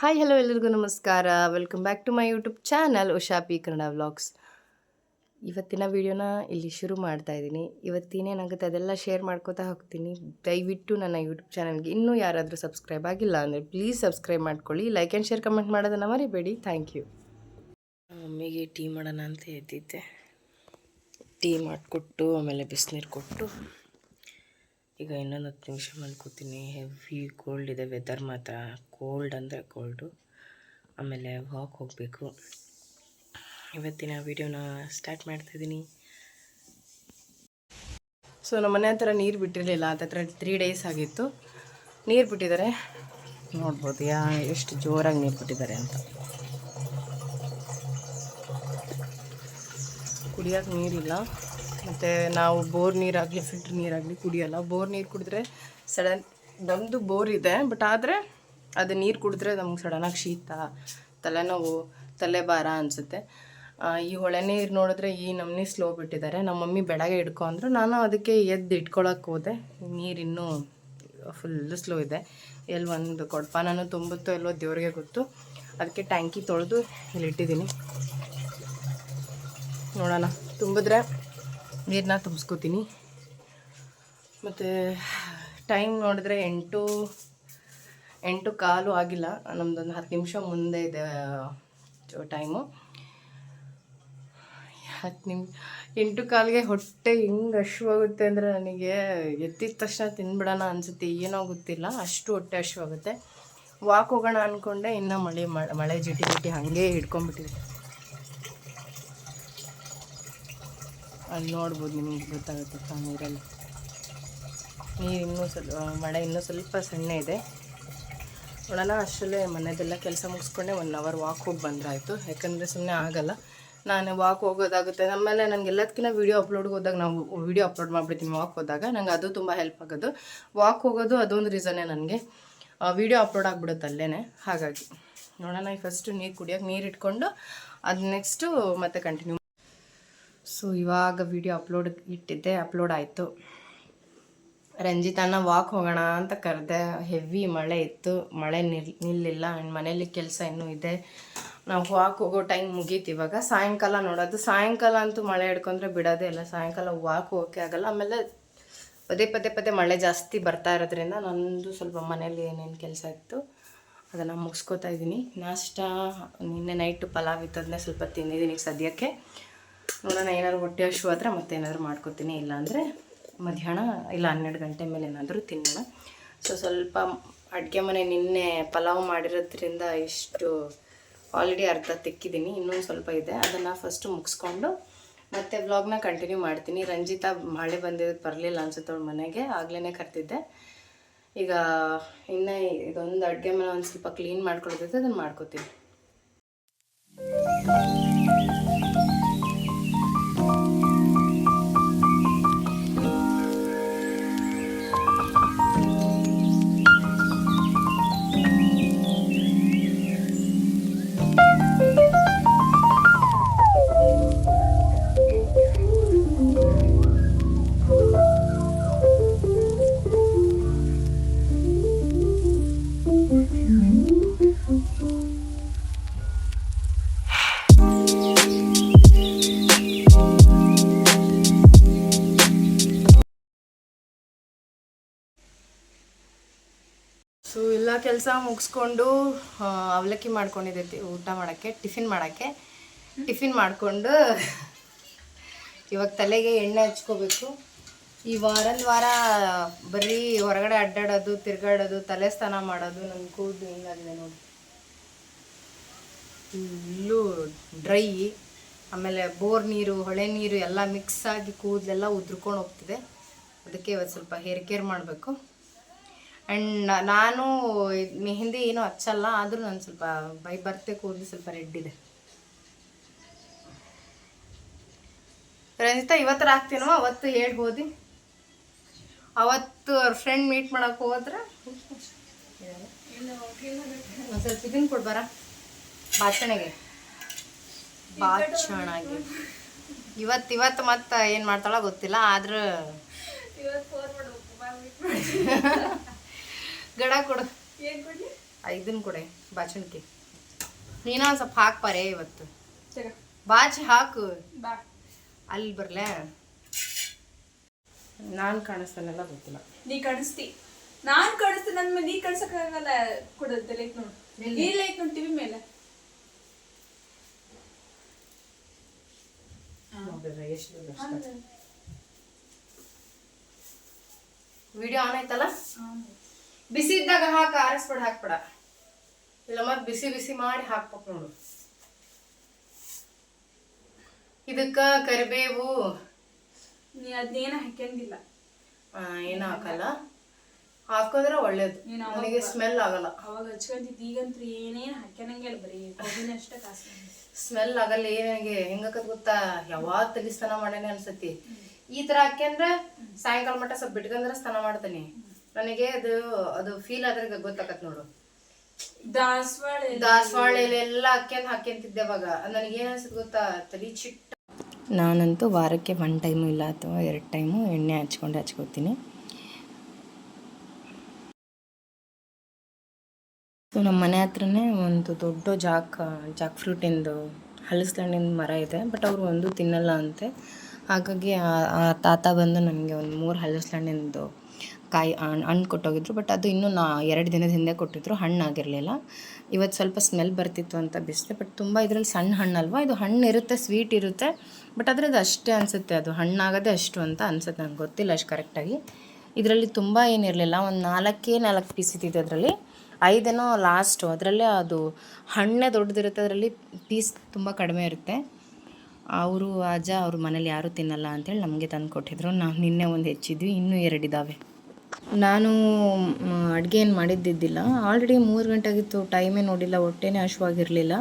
Hi hello ಎಲ್ಲರಿಗೂ ನಮಸ್ಕಾರ. Welcome back to my YouTube channel Usha P Kannada vlogs ಇವತ್ತಿನ ವಿಡಿಯೋನ ಇಲ್ಲಿ ಶುರು ಮಾಡ್ತಾ ಇದ್ದೀನಿ. ಇವತ್ತಿನೇನಾಗುತ್ತೆ ಅದೆಲ್ಲ ಶೇರ್ ಮಾಡ್ಕೋತಾ ಹೋಗ್ತೀನಿ. ದಯವಿಟ್ಟು ನನ್ನ ಯೂಟ್ಯೂಬ್ ಚಾನಲ್ಗೆ ಇನ್ನೂ ಯಾರಾದರೂ ಸಬ್ಸ್ಕ್ರೈಬ್ ಆಗಿಲ್ಲ ಅಂದರೆ ಪ್ಲೀಸ್ ಸಬ್ಸ್ಕ್ರೈಬ್ ಮಾಡ್ಕೊಳ್ಳಿ. ಲೈಕ್ ಆ್ಯಂಡ್ ಶೇರ್ ಕಮೆಂಟ್ ಮಾಡೋದನ್ನು ಮರಿಬೇಡಿ. ಥ್ಯಾಂಕ್ ಯು ಮಮ್ಮಿಗೆ ಟೀ ಮಾಡೋಣ ಅಂತ ಎದ್ದಿದ್ದೆ. ಟೀ ಮಾಡಿಕೊಟ್ಟು, ಆಮೇಲೆ ಬಿಸಿನೀರು ಕೊಟ್ಟು. ಈಗ ಇನ್ನೊಂದು ಹತ್ತು ನಿಮಿಷ ಮಲ್ಕೋತೀನಿ. ಹೆವಿ ಕೋಲ್ಡ್ ಇದೆ ವೆದರ್ ಮಾತ್ರ ಕೋಲ್ಡ್ ಅಂದರೆ ಕೋಲ್ಡು ಆಮೇಲೆ ವಾಕ್ ಹೋಗಬೇಕು. ಇವತ್ತಿನ ವೀಡಿಯೋನ ಸ್ಟಾರ್ಟ್ ಮಾಡ್ತಾಯಿದ್ದೀನಿ ಸೊ ನಮ್ಮ ಮನೆ ಹತ್ರ ನೀರು ಬಿಟ್ಟಿರಲಿಲ್ಲ ಹತ್ರ ತ್ರೀ ಡೇಸ್ ಆಗಿತ್ತು. ನೀರು ಬಿಟ್ಟಿದ್ದಾರೆ. ನೋಡ್ಬೋದು ಯಾ ಎಷ್ಟು ಜೋರಾಗಿ ನೀರು ಬಿಟ್ಟಿದ್ದಾರೆ ಅಂತ. ಕುಡಿಯೋಕೆ ನೀರಿಲ್ಲ. ಮತ್ತು ನಾವು ಬೋರ್ ನೀರಾಗಲಿ, ಫಿಲ್ಟ್ರ್ ನೀರಾಗಲಿ ಕುಡಿಯೋಲ್ಲ. ಬೋರ್ ನೀರು ಕುಡಿದ್ರೆ ಸಡನ್ ನಮ್ಮದು ಬೋರ್ ಇದೆ ಬಟ್ ಆದರೆ ಅದು ನೀರು ಕುಡಿದ್ರೆ ನಮ್ಗೆ ಸಡನ್ನಾಗಿ ಶೀತ, ತಲೆನೋವು, ತಲೆಭಾರ ಅನಿಸುತ್ತೆ. ಈ ಹೊಳೆ ನೀರು ನೋಡಿದ್ರೆ ಈ ನಮ್ಮನೆ ಸ್ಲೋ ಬಿಟ್ಟಿದ್ದಾರೆ. ನಮ್ಮ ಮಮ್ಮಿ ಬೆಳಗ್ಗೆ ಹಿಡ್ಕೊ ಅಂದರು. ನಾನು ಅದಕ್ಕೆ ಎದ್ದು ಇಟ್ಕೊಳಕ್ಕೆ ಹೋದೆ. ನೀರು ಇನ್ನೂ ಫುಲ್ ಸ್ಲೋ ಇದೆ. ಎಲ್ಲಿ ಒಂದು ಕೊಡ್ಪಾನೂ ತುಂಬುತ್ತೋ ಎಲ್ಲೋ ದೇವ್ರಿಗೆ ಗೊತ್ತು. ಅದಕ್ಕೆ ಟ್ಯಾಂಕಿ ತೊಳೆದು ಇಲ್ಲಿ ಇಟ್ಟಿದ್ದೀನಿ ನೋಡೋಣ. ತುಂಬಿದ್ರೆ ನೀರನ್ನ ತುಂಬಿಸ್ಕೋತೀನಿ. ಮತ್ತು ಟೈಮ್ ನೋಡಿದ್ರೆ ಎಂಟು ಎಂಟು ಕಾಲು ಆಗಿಲ್ಲ. ನಮ್ಮದೊಂದು ಹತ್ತು ನಿಮಿಷ ಮುಂದೆ ಇದೆ ಟೈಮು ಹತ್ತು ನಿಮಿಷ ಎಂಟು ಕಾಲಿಗೆ ಹೊಟ್ಟೆ ಹೆಂಗೆ ಹಶುವಾಗುತ್ತೆ ಅಂದರೆ ನನಗೆ ಎತ್ತಿದ ತಕ್ಷಣ ತಿನ್ಬಿಡೋಣ ಅನಿಸುತ್ತೆ. ಏನೋ ಗೊತ್ತಿಲ್ಲ, ಅಷ್ಟು ಹೊಟ್ಟೆ ಹಶುವಾಗುತ್ತೆ ವಾಕ್ ಹೋಗೋಣ ಅಂದ್ಕೊಂಡೆ ಇನ್ನೂ ಮಳೆ ಮಳೆ ಜಿಟಿ ಜಿಟಿ ಹಾಗೆ ಹಿಡ್ಕೊಂಡ್ಬಿಟ್ಟಿದೆ. ಅಲ್ಲಿ ನೋಡ್ಬೋದು ನಿಮಗೆ ಗೊತ್ತಾಗುತ್ತೆ ಆ ನೀರಲ್ಲಿ. ನೀರು ಇನ್ನೂ ಸ್ವಲ್ಪ ಮಳೆ ಇನ್ನೂ ಸ್ವಲ್ಪ ಸಣ್ಣ ಇದೆ. ನೋಡೋಣ, ಅಷ್ಟರಲ್ಲೇ ಮನೆಯದೆಲ್ಲ ಕೆಲಸ ಮುಗಿಸ್ಕೊಂಡೆ ಒನ್ ಅವರ್ ವಾಕ್ ಹೋಗಿ ಬಂದ್ರಾಯಿತು. ಯಾಕಂದರೆ ಸುಮ್ಮನೆ ಆಗೋಲ್ಲ. ನಾನು ವಾಕ್ ಹೋಗೋದಾಗುತ್ತೆ. ನಮ್ಮಲ್ಲೇ ನನಗೆ ಎಲ್ಲದಕ್ಕಿಂತ ವೀಡಿಯೋ ಅಪ್ಲೋಡ್ಗೆ ಹೋದಾಗ ನಾವು ವೀಡಿಯೋ ಅಪ್ಲೋಡ್ ಮಾಡಿಬಿಡ್ತೀನಿ ವಾಕ್ ಹೋದಾಗ. ನಂಗೆ ಅದು ತುಂಬ ಹೆಲ್ಪ್ ಆಗೋದು. ವಾಕ್ ಹೋಗೋದು ಅದೊಂದು ರೀಸನ್ನೇ ನನಗೆ. ವೀಡಿಯೋ ಅಪ್ಲೋಡ್ ಆಗಿಬಿಡುತ್ತೆ ಅಲ್ಲೇ ಹಾಗಾಗಿ ನೋಡೋಣ ಫಸ್ಟು ನೀರು ಕುಡಿಯೋಕೆ ನೀರು ಇಟ್ಕೊಂಡು ಅದು ನೆಕ್ಸ್ಟು ಮತ್ತೆ ಕಂಟಿನ್ಯೂ ಸೊ ಇವಾಗ ವಿಡಿಯೋ ಅಪ್ಲೋಡ್ ಇಟ್ಟಿದ್ದೆ ಅಪ್ಲೋಡ್ ಆಯಿತು. ರಂಜಿತಾನ ವಾಕ್ ಹೋಗೋಣ ಅಂತ ಕರೆದೆ. ಹೆವಿ ಮಳೆ ಇತ್ತು. ಮಳೆ ನಿಲ್, ನಿಲ್ಲಿಲ್ಲ. ಆ್ಯಂಡ್ ಮನೇಲಿ ಕೆಲಸ ಇನ್ನೂ ಇದೆ. ನಾವು ವಾಕ್ ಹೋಗೋ ಟೈಮ್ ಮುಗೀತು ಇವಾಗ. ಸಾಯಂಕಾಲ ನೋಡೋದು. ಸಾಯಂಕಾಲ ಅಂತೂ ಮಳೆ ಹಿಡ್ಕೊಂಡ್ರೆ ಬಿಡೋದೇ ಇಲ್ಲ. ಸಾಯಂಕಾಲ ವಾಕ್ ಹೋಗೋಕ್ಕೆ ಆಗಲ್ಲ. ಆಮೇಲೆ ಪದೇ ಪದೇ ಪದೇ ಮಳೆ ಜಾಸ್ತಿ ಬರ್ತಾ ಇರೋದ್ರಿಂದ ನಂದು ಸ್ವಲ್ಪ ಮನೇಲಿ ಏನೇನು ಕೆಲಸ ಇತ್ತು ಅದನ್ನು ಮುಗಿಸ್ಕೋತಾ ಇದ್ದೀನಿ. ನಾಷ್ಟ, ನಿನ್ನೆ ನೈಟು ಪಲಾವ್ ಇತ್ತು ಅದನ್ನೇ ಸ್ವಲ್ಪ ತಿಂದಿದ್ದೀನಿ ಸದ್ಯಕ್ಕೆ. ನೋಡೋಣ ಏನಾದ್ರು ಹೊಟ್ಟೆ ಹಶು ಆದರೆ ಮತ್ತೆ ಮಾಡ್ಕೋತೀನಿ ಮಾಡ್ಕೊತೀನಿ ಇಲ್ಲಾಂದರೆ ಮಧ್ಯಾಹ್ನ ಇಲ್ಲ ಹನ್ನೆರಡು ಗಂಟೆ ಮೇಲೆ ಏನಾದರೂ ತಿನ್ನೋಣ. ಸೊ ಸ್ವಲ್ಪ ಅಡುಗೆ ಮನೆ ನಿನ್ನೆ ಪಲಾವ್ ಮಾಡಿರೋದ್ರಿಂದ ಇಷ್ಟು ಆಲ್ರೆಡಿ ಅರ್ಧ ತೆಕ್ಕಿದ್ದೀನಿ ಇನ್ನೊಂದು ಸ್ವಲ್ಪ ಇದೆ. ಅದನ್ನು ಫಸ್ಟು ಮುಗಿಸ್ಕೊಂಡು ಮತ್ತೆ ವ್ಲಾಗ್ನ ಕಂಟಿನ್ಯೂ ಮಾಡ್ತೀನಿ. ರಂಜಿತಾ ಮಳೆ ಬಂದಿದ್ದು ಬರಲಿಲ್ಲ ಅನ್ಸುತ್ತೆ ಅವ್ಳ ಮನೆಗೆ ಆಗ್ಲೇ ಕರ್ತಿದ್ದೆ ಈಗ ಇನ್ನು ಇದೊಂದು ಅಡುಗೆ ಮನೆ ಒಂದು ಸ್ವಲ್ಪ ಕ್ಲೀನ್ ಮಾಡ್ಕೊಳ್ತಿದ್ದೆ ಅದನ್ನು ಮಾಡ್ಕೋತೀನಿ. ಕೆಲಸ ಮುಗಿಸ್ಕೊಂಡು ಅವಲಕ್ಕಿ ಮಾಡ್ಕೊಂಡಿದ್ದೈತಿ ಊಟ ಮಾಡೋಕ್ಕೆ, ಟಿಫಿನ್ ಮಾಡೋಕ್ಕೆ. ಟಿಫಿನ್ ಮಾಡಿಕೊಂಡು ಇವಾಗ ತಲೆಗೆ ಎಣ್ಣೆ ಹಚ್ಕೋಬೇಕು. ಈ ವಾರದ ವಾರ ಬರೀ ಹೊರಗಡೆ ಅಡ್ಡಾಡೋದು, ತಿರ್ಗಾಡೋದು, ತಲೆ ಸ್ನಾನ ಮಾಡೋದು ನನ್ನ ಕೂದಲು ಹಿಂಗಾಗಿದೆ ನೋಡಿ. ಫುಲ್ಲು ಡ್ರೈ ಆಮೇಲೆ ಬೋರ್ ನೀರು, ಹೊಳೆ ನೀರು ಎಲ್ಲ ಮಿಕ್ಸ್ ಆಗಿ ಕೂದಲೆಲ್ಲ ಉದ್ರಕೊಂಡು ಹೋಗ್ತಿದೆ. ಅದಕ್ಕೆ ಇವತ್ತು ಸ್ವಲ್ಪ ಹೇರ್ ಕೇರ್ ಮಾಡಬೇಕು. ಆ್ಯಂಡ್ ನಾನು ಮೆಹಂದಿ ಏನು ಹಚ್ಚಲ್ಲ ಆದರೂ ನಾನು ಸ್ವಲ್ಪ ಬೈ ಬರ್ತೆ ಕೂದಲು ಸ್ವಲ್ಪ ರೆಡ್ ಇದೆ. ರಂಜಿತಾ ಇವತ್ತರ ಹಾಕ್ತೀನೋ ಅವತ್ತು ಹೇಳ್ಬೋದಿ ಅವತ್ತು ಅವ್ರ ಫ್ರೆಂಡ್ ಮೀಟ್ ಮಾಡೋಕೆ ಹೋದ್ರೆ? ಒಂದು ಸ್ವಲ್ಪ ಇದನ್ನು ಕೊಡ್ಬಾರ ಬಾಚಣೆಗೆ. ಬಾಚಣಾಗಿ. ಇವತ್ತು ಇವತ್ತು ಮತ್ತೆ ಏನು ಮಾಡ್ತಾಳ ಗೊತ್ತಿಲ್ಲ ಆದ್ರೆ ಗಡ ಕೊಡು. ಇದನ್ನ ಕೊಡೆ ಬಾಚಣಿಕೆ. ನೀನ ಒಂದು ಸ್ವಲ್ಪ ಹಾಕ್ಪಾರೆ ಇವತ್ತು. ಬಾಚಿ ಹಾಕು. ಬಾ. ಅಲ್ಲಿ ಬರ್ಲೆ? ನಾನು ಕಾಣಿಸ್ತಾನೆಲ್ಲ ಗೊತ್ತಿಲ್ಲ. ನೀ ಕಾಣಿಸ್ತಿ. ನಾನ್ ಕಾಣಿಸ್ತೀನಿ ನನ್ ಮೇಲೆ ನೀ ಕಾಣಿಸಕ್ಕಾಗಲ್ಲ. ಕೊಡುತ್ತೆ ಲೈಕ್ ನೋಡಿ. ನೀ ಲೈಕ್ ನೋಡು ಟಿವಿ ಮೇಲೆ. ವಿಡಿಯೋ ಆನ್ ಆಯ್ತಲ್ಲ? ಬಿಸಿ ಇದ್ದಾಗ ಹಾಕ ಆರಿಸ್ಬೇಡ ಹಾಕ್ಬೇಡ. ಇಲ್ಲ ಮತ್ತೆ ಬಿಸಿ ಬಿಸಿ ಮಾಡಿ ಹಾಕ್ಬೇಕು ನೋಡು. ಇದಕ್ಕ ಕರಿಬೇವು. ನೀ ಅದನ್ನೇನ ಹಾಕಂಗಿಲ್ಲ ಆ, ಏನು ಹಾಕಲ್ಲ? ಹಾಕೋದ್ರ ಒಳ್ಳೇದು. ನನಗೆ ಸ್ಮೆಲ್ ಆಗಲ್ಲ. ಅವಾಗ ಹಚ್ಕೊಂತಿದ್ದು ಈಗಂತೂ ಏನೇನ್ ಹಾಕ್ಯನಂಗಿಲ್ಲ ಬರೀ ಅಷ್ಟೇ ಕಾಸು ಸ್ಮೆಲ್ ಆಗಲ್ಲ ಏನಾಗೆ ಹೆಂಗಕತ್ ಗೊತ್ತಾ? ಯಾವಾಗ ತಲಿ ಸ್ನಾನ ಮಾಡೇನೆ ಅನ್ಸತಿ ಈ ತರ ಹಾಕ್ಯಂದ್ರೆ ಸಾಯಂಕಾಲ ಮಟ್ಟ ಸ್ವಲ್ಪ ಬಿಟ್ಕಂದ್ರೆ ಸ್ನಾನ ಮಾಡ್ತೀನಿ. ನನಗೆ ಅದು ಅದು ಫೀಲ್ ಆದ್ರೆ ಗೊತ್ತಾಕತ್ ನೋಡು. ದಾಸವಾಳ ದಾಸವಾಳ ಎಲ್ಲ ಹಾಕ್ಯಂದ್ ಹಾಕ್ಯಂತಿದ್ದೆ ಅವಾಗ. ನನಗೆ ಏನ್ ಅನ್ಸುತ್ತೆ ಗೊತ್ತಾ? ತಲಿ ಚಿಟ್ಟ. ನಾನಂತೂ ವಾರಕ್ಕೆ ಒನ್ ಟೈಮು ಇಲ್ಲ ಅಥವಾ ಎರಡು ಟೈಮು ಎಣ್ಣೆ ಹಚ್ಕೊಂಡು ಹಚ್ಕೋತೀನಿ. ಸೊ ನಮ್ಮ ಮನೆ ಹತ್ರನೇ ಒಂದು ದೊಡ್ಡ ಜಾಕ್ ಜಾಕ್ ಫ್ರೂಟಿಂದು ಹಲಸಿನಹಣ್ಣಿನ ಮರ ಇದೆ ಬಟ್ ಅವರು ಒಂದು ತಿನ್ನಲ್ಲ ಅಂತೆ. ಹಾಗಾಗಿ ಆ- ಆ ತಾತ ಬಂದು ನನಗೆ ಒಂದು ಮೂರು ಹಲಸಿನಹಣ್ಣಿಂದು ಕಾಯಿ ಹಣ್ಣು ಕೊಟ್ಟೋಗಿದ್ರು. ಬಟ್ ಅದು ಇನ್ನೂ ನಾ ಎರಡು ದಿನದ ಹಿಂದೆ ಕೊಟ್ಟಿದ್ರು. ಹಣ್ಣಾಗಿರಲಿಲ್ಲ ಇವತ್ತು ಸ್ವಲ್ಪ ಸ್ಮೆಲ್ ಬರ್ತಿತ್ತು ಅಂತ ಬಿಸಿದೆ ಬಟ್ ತುಂಬ ಇದರಲ್ಲಿ ಸಣ್ಣ ಹಣ್ಣಲ್ವಾ? ಇದು ಹಣ್ಣು ಇರುತ್ತೆ ಸ್ವೀಟ್ ಇರುತ್ತೆ. ಬಟ್ ಅದ್ರದ್ದು ಅಷ್ಟೇ ಅನಿಸುತ್ತೆ ಅದು. ಹಣ್ಣಾಗೋದೇ ಅಷ್ಟು ಅಂತ ಅನಿಸುತ್ತೆ ನಂಗೆ ಗೊತ್ತಿಲ್ಲ ಅಷ್ಟು ಕರೆಕ್ಟಾಗಿ ಇದರಲ್ಲಿ ತುಂಬ ಏನಿರಲಿಲ್ಲ. ಒಂದು ನಾಲ್ಕೇ ನಾಲ್ಕು ಪೀಸ್ ಇದ್ದಿದ್ದು ಅದರಲ್ಲಿ. ಐದೇನೋ ಲಾಸ್ಟು ಅದರಲ್ಲೇ ಅದು ಹಣ್ಣೇ ದೊಡ್ಡದಿರುತ್ತೆ. ಅದರಲ್ಲಿ ಪೀಸ್ ತುಂಬ ಕಡಿಮೆ ಇರುತ್ತೆ. ಅವರು, ಅಜ್ಜ ಅವ್ರ ಮನೇಲಿ ಯಾರೂ ತಿನ್ನಲ್ಲ ಅಂತೇಳಿ ನಮಗೆ ತಂದು ಕೊಟ್ಟಿದ್ರು ನಾವು ನಿನ್ನೆ ಒಂದು ಹೆಚ್ಚಿದ್ವಿ, ಇನ್ನೂ ಎರಡಿದ್ದಾವೆ ನಾನು ಅಡುಗೆ ಏನು ಮಾಡಿದ್ದಿದ್ದಿಲ್ಲ. ಆಲ್ರೆಡಿ ಮೂರು ಗಂಟೆ ಆಗಿತ್ತು ಟೈಮೇ ನೋಡಿಲ್ಲ, ಹೊಟ್ಟೆನೇ ಹಶುವಾಗಿರಲಿಲ್ಲ.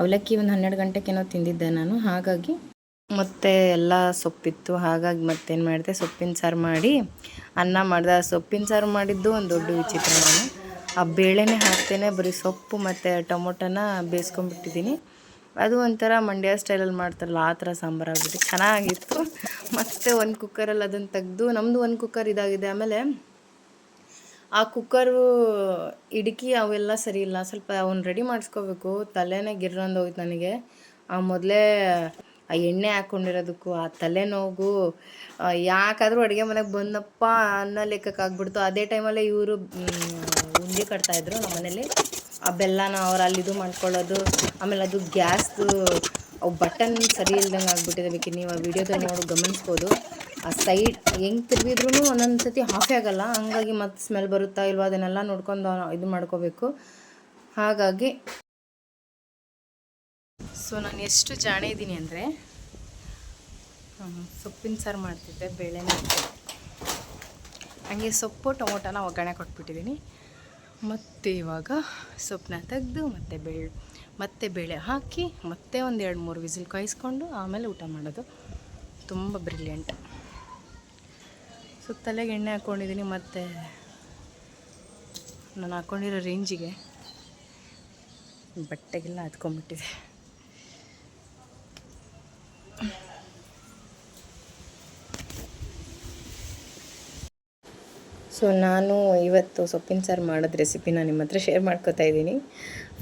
ಅವಲಕ್ಕಿ ಒಂದು ಹನ್ನೆರಡು ಗಂಟೆಗೇನೋ ತಿಂದಿದ್ದೆ ನಾನು, ಹಾಗಾಗಿ ಮತ್ತೆ ಎಲ್ಲ ಸೊಪ್ಪಿತ್ತು. ಹಾಗಾಗಿ ಮತ್ತೇನು ಮಾಡಿದೆ, ಸೊಪ್ಪಿನ ಸಾರು ಮಾಡಿ, ಅನ್ನ ಮಾಡಿದೆ. ಸೊಪ್ಪಿನ ಸಾರು ಮಾಡಿದ್ದು ಒಂದು ದೊಡ್ಡ ವಿಚಿತ್ರ ನಾನು. ಆ ಬೇಳೆನೇ ಹಾಕ್ತೇನೆ, ಬರೀ ಸೊಪ್ಪು ಮತ್ತು ಟೊಮೊಟೊನ ಬೇಯಿಸ್ಕೊಂಡ್ಬಿಟ್ಟಿದ್ದೀನಿ ಅದು ಒಂಥರ ಮಂಡ್ಯ ಸ್ಟೈಲಲ್ಲಿ ಮಾಡ್ತಾರಲ್ಲ, ಆ ಥರ ಸಾಂಬಾರು ಆಗಿಬಿಟ್ಟು ಚೆನ್ನಾಗಿತ್ತು. ಮತ್ತು ಒಂದು ಕುಕ್ಕರಲ್ಲಿ ಅದನ್ನು ತೆಗೆದು ನಮ್ಮದು ಒಂದು ಕುಕ್ಕರ್ ಇದಾಗಿದೆ. ಆಮೇಲೆ ಆ ಕುಕ್ಕರು ಇಡುಕಿ ಅವೆಲ್ಲ ಸರಿ ಇಲ್ಲ. ಸ್ವಲ್ಪ ಅವನ್ನ ರೆಡಿ ಮಾಡಿಸ್ಕೋಬೇಕು. ತಲೆನೇ ಗಿರ್ರಂದು ಹೋಯ್ತು ನನಗೆ. ಆ ಮೊದಲೇ ಆ ಎಣ್ಣೆ ಹಾಕ್ಕೊಂಡಿರೋದಕ್ಕೂ ಆ ತಲೆನೋವು ಯಾಕಾದರೂ ಅಡುಗೆ ಮನೆಗೆ ಬಂದಪ್ಪ ಅನ್ನೋ ಲೆಕ್ಕಕ್ಕೆ ಆಗ್ಬಿಡ್ತು. ಅದೇ ಟೈಮಲ್ಲೇ ಇವರು ಉಂಡೆ ಕಟ್ತಾಯಿದ್ರು ನಮ್ಮ ಮನೇಲಿ ಆ ಬೆಲ್ಲನ ಅವ್ರು ಅಲ್ಲಿ ಇದು ಮಾಡ್ಕೊಳ್ಳೋದು, ಆಮೇಲೆ ಅದು ಗ್ಯಾಸ್ದು ಅವು ಬಟನ್ ಸರಿ ಇಲ್ದಂಗೆ ಆಗ್ಬಿಟ್ಟಿದೆ ಬೇಕಿ ನೀವು ಆ ವಿಡಿಯೋದಲ್ಲಿ ನೋಡಿ ಗಮನಿಸ್ಬೋದು. ಆ ಸೈಡ್ ಹೆಂಗೆ ತಿರುಗಿದ್ರೂ ಒಂದೊಂದು ಸತಿ ಹಾಫೇ ಆಗೋಲ್ಲ. ಹಂಗಾಗಿ ಮತ್ತೆ ಸ್ಮೆಲ್ ಬರುತ್ತಾ ಇಲ್ವಾ ಅದನ್ನೆಲ್ಲ ನೋಡ್ಕೊಂಡು ಇದು ಮಾಡ್ಕೋಬೇಕು. ಹಾಗಾಗಿ ಸೊ ನಾನು ಎಷ್ಟು ಜಾಣ ಇದ್ದೀನಿ ಅಂದರೆ ಸೊಪ್ಪಿನ ಸಾರು ಮಾಡ್ತಿದ್ದೆ ಬೇಳೆ ಹಾಗೆ ಸೊಪ್ಪು ಟೊಮೊಟೊನ ಒಗ್ಗರಣೆ ಕೊಟ್ಬಿಟ್ಟಿದ್ದೀನಿ ಮತ್ತು ಇವಾಗ ಸೊಪ್ಪನ್ನ ತೆಗೆದು, ಮತ್ತೆ ಬೇಳೆ ಮತ್ತೆ ಬೇಳೆ ಹಾಕಿ, ಮತ್ತೆ ಒಂದು ಎರಡು ಮೂರು ವಿಸಿಲ್ ಕಾಯಿಸ್ಕೊಂಡು ಆಮೇಲೆ ಊಟ ಮಾಡೋದು. ತುಂಬ ಬ್ರಿಲಿಯಂಟ್ ಸೊ ತಲೆಗೆ ಎಣ್ಣೆ ಹಾಕ್ಕೊಂಡಿದ್ದೀನಿ ಮತ್ತು ನಾನು ಹಾಕ್ಕೊಂಡಿರೋ ರೇಂಜಿಗೆ ಬಟ್ಟೆಗೆಲ್ಲ ಹತ್ಕೊಂಡ್ಬಿಟ್ಟಿದೆ ಸೊ ನಾನು ಇವತ್ತು ಸೊಪ್ಪಿನ ಸಾರು ಮಾಡೋದು ರೆಸಿಪಿನ ನಿಮ್ಮ ಹತ್ರ ಶೇರ್ ಮಾಡ್ಕೋತಾ ಇದ್ದೀನಿ.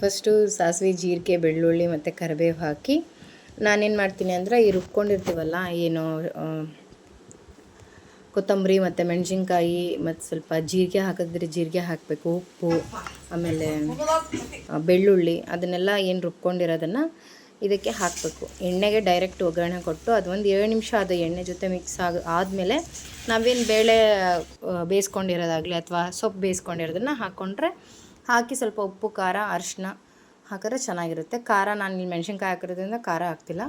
ಫಸ್ಟು ಸಾಸಿವೆ, ಜೀರಿಗೆ, ಬೆಳ್ಳುಳ್ಳಿ ಮತ್ತು ಕರಿಬೇವು ಹಾಕಿ ನಾನೇನು ಮಾಡ್ತೀನಿ ಅಂದರೆ ಈ ರುಬ್ಕೊಂಡಿರ್ತೀವಲ್ಲ, ಏನು ಕೊತ್ತಂಬರಿ ಮತ್ತು ಮೆಣಸಿನ್ಕಾಯಿ ಮತ್ತು ಸ್ವಲ್ಪ ಜೀರಿಗೆ ಹಾಕಿದ್ರೆ, ಜೀರಿಗೆ ಹಾಕಬೇಕು, ಉಪ್ಪು, ಆಮೇಲೆ ಬೆಳ್ಳುಳ್ಳಿ, ಅದನ್ನೆಲ್ಲ ಏನು ರುಬ್ಕೊಂಡಿರೋದನ್ನು ಇದಕ್ಕೆ ಹಾಕಬೇಕು. ಎಣ್ಣೆಗೆ ಡೈರೆಕ್ಟ್ ಒಗ್ಗರಣೆ ಕೊಟ್ಟು ಅದು ಒಂದು ಏಳು ನಿಮಿಷ ಅದು ಎಣ್ಣೆ ಜೊತೆ ಮಿಕ್ಸ್ ಆಗ, ಆದಮೇಲೆ ನಾವೇನು ಬೇಳೆ ಬೇಯಿಸ್ಕೊಂಡಿರೋದಾಗಲಿ ಅಥವಾ ಸೊಪ್ಪು ಬೇಯಿಸ್ಕೊಂಡಿರೋದನ್ನ ಹಾಕ್ಕೊಂಡ್ರೆ ಹಾಕಿ ಸ್ವಲ್ಪ ಉಪ್ಪು, ಖಾರ ಅರಿಶಿನ ಹಾಕಿದ್ರೆ ಚೆನ್ನಾಗಿರುತ್ತೆ. ಖಾರ ನಾನು ಇಲ್ಲಿ ಮೆಣಸಿನ್ಕಾಯಿ ಹಾಕಿರೋದ್ರಿಂದ ಖಾರ ಹಾಕ್ತಿಲ್ಲ.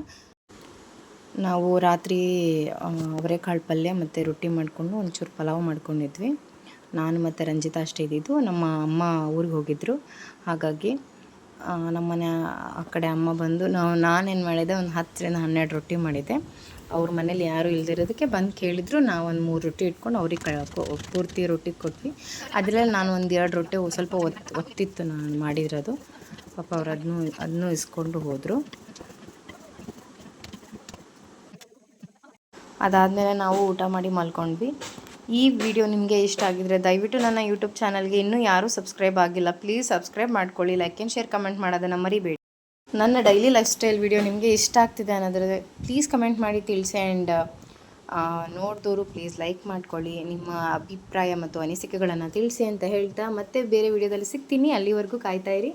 ನಾವು ರಾತ್ರಿ ಅವರೆಕಾಳು ಪಲ್ಯ ಮತ್ತು ರೊಟ್ಟಿ ಮಾಡಿಕೊಂಡು ಒಂಚೂರು ಪಲಾವ್ ಮಾಡ್ಕೊಂಡಿದ್ವಿ. ನಾನು ಮತ್ತು ರಂಜಿತಾ ಅಷ್ಟೇ ಇದ್ದಿದ್ದು. ನಮ್ಮ ಅಮ್ಮ ಊರಿಗೆ ಹೋಗಿದ್ದರು ಹಾಗಾಗಿ ಆ, ನಮ್ಮ ಮನೆ ಆ ಕಡೆ ಅಮ್ಮ ಬಂದು ನಾವು ನಾನೇನು ಮಾಡಿದೆ ಒಂದು ಹತ್ತರಿಂದ ಹನ್ನೆರಡು ರೊಟ್ಟಿ ಮಾಡಿದ್ದೆ ಅವ್ರ ಮನೇಲಿ ಯಾರೂ ಇಲ್ದಿರೋದಕ್ಕೆ ಬಂದು ಕೇಳಿದ್ರು ನಾವು ಒಂದು ಮೂರು ರೊಟ್ಟಿ ಇಟ್ಕೊಂಡು ಅವ್ರಿಗೆ ಪೂರ್ತಿ ರೊಟ್ಟಿ ಕೊಟ್ವಿ. ಅದರಲ್ಲಿ ನಾನು ಒಂದು ಎರಡು ರೊಟ್ಟಿ ಸ್ವಲ್ಪ ಒತ್ತು ಒತ್ತಿತ್ತು ನಾನು ಮಾಡಿರೋದು. ಪಾಪ ಅವ್ರು ಅದನ್ನೂ ಅದನ್ನೂ ಇಸ್ಕೊಂಡು ಹೋದರು. ಅದಾದಮೇಲೆ ನಾವು ಊಟ ಮಾಡಿ ಮಲ್ಕೊಂಡ್ವಿ. ಈ ವಿಡಿಯೋ ನಿಮಗೆ ಇಷ್ಟ ಆಗಿದ್ರೆ ದಯವಿಟ್ಟು ನನ್ನ ಯೂಟ್ಯೂಬ್ ಚಾನಲ್ಗೆ ಇನ್ನೂ ಯಾರೂ ಸಬ್ಸ್ಕ್ರೈಬ್ ಆಗಿಲ್ಲ ಪ್ಲೀಸ್ ಸಬ್ಸ್ಕ್ರೈಬ್ ಮಾಡ್ಕೊಳ್ಳಿ ಲೈಕ್ ಆ್ಯಂಡ್ ಶೇರ್ ಕಮೆಂಟ್ ಮಾಡೋದನ್ನು ಮರಿಬೇಡಿ. ನನ್ನ ಡೈಲಿ ಲೈಫ್ ಸ್ಟೈಲ್ ವಿಡಿಯೋ ನಿಮಗೆ ಇಷ್ಟ ಆಗ್ತಿದೆ ಅನ್ನೋದ್ರೆ ಪ್ಲೀಸ್ ಕಮೆಂಟ್ ಮಾಡಿ, ತಿಳಿಸಿ ಆ್ಯಂಡ್ ನೋಡಿದವರು ಪ್ಲೀಸ್ ಲೈಕ್ ಮಾಡ್ಕೊಳ್ಳಿ, ನಿಮ್ಮ ಅಭಿಪ್ರಾಯ ಮತ್ತು ಅನಿಸಿಕೆಗಳನ್ನು ತಿಳಿಸಿ ಅಂತ ಹೇಳ್ತಾ ಮತ್ತೆ ಬೇರೆ ವಿಡಿಯೋದಲ್ಲಿ ಸಿಗ್ತೀನಿ. ಅಲ್ಲಿವರೆಗೂ ಕಾಯ್ತಾ ಇರಿ.